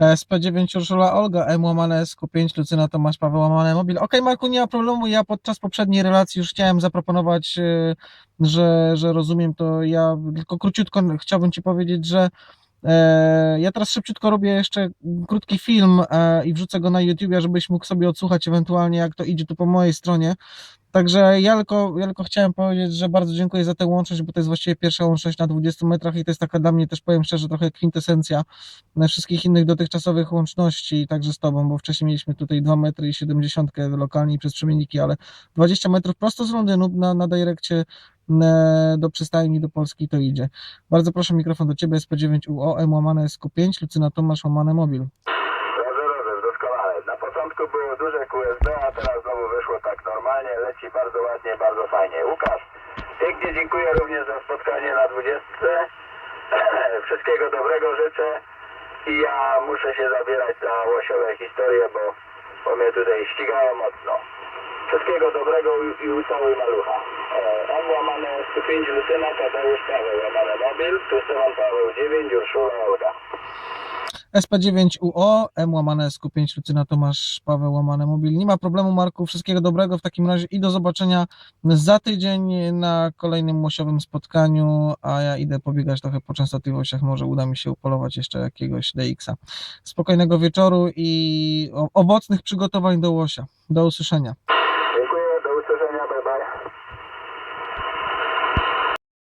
SP9 Urszula Olga, M łamane SQ5, Lucyna Tomasz Paweł łamane mobil. Okej Marku, nie ma problemu, ja podczas poprzedniej relacji już chciałem zaproponować, y, że, że rozumiem to, ja tylko króciutko chciałbym Ci powiedzieć, że e, ja teraz szybciutko robię jeszcze krótki film e, i wrzucę go na YouTube, żebyś mógł sobie odsłuchać ewentualnie jak to idzie tu po mojej stronie. Także ja tylko, ja tylko chciałem powiedzieć, że bardzo dziękuję za tę łączność, bo to jest właściwie pierwsza łączność na 20 metrach i to jest taka dla mnie też powiem szczerze trochę kwintesencja na wszystkich innych dotychczasowych łączności, także z Tobą, bo wcześniej mieliśmy tutaj 2 metry i 70 lokalnie przez przemienniki, ale 20 metrów prosto z Londynu na, na direkcie e, do przystajni do Polski to idzie. Bardzo proszę mikrofon do Ciebie, SP9UO, M łamane SQ5, Lucyna Tomasz łamane mobil. Roger, Roger, doskonale. Na początku było duże QSD, a teraz leci bardzo ładnie, bardzo fajnie. Łukasz, pięknie dziękuję również za spotkanie na 20. Wszystkiego dobrego życzę i ja muszę się zabierać za łosiowe historie, bo, bo mnie tutaj ścigało mocno. Wszystkiego dobrego i- i ucałuj malucha. E, M łamane 105 Lucyna, Tadeusz Paweł łamane mobil, tu Stefan Paweł 9, Urszula Olga. SP9UO, M łamane SQ5, Lucyna Tomasz, Paweł łamane mobil. Nie ma problemu Marku, wszystkiego dobrego w takim razie i do zobaczenia za tydzień na kolejnym łosiowym spotkaniu, a ja idę pobiegać trochę po częstotliwościach, może uda mi się upolować jeszcze jakiegoś DX-a. Spokojnego wieczoru i owocnych przygotowań do łosia. Do usłyszenia.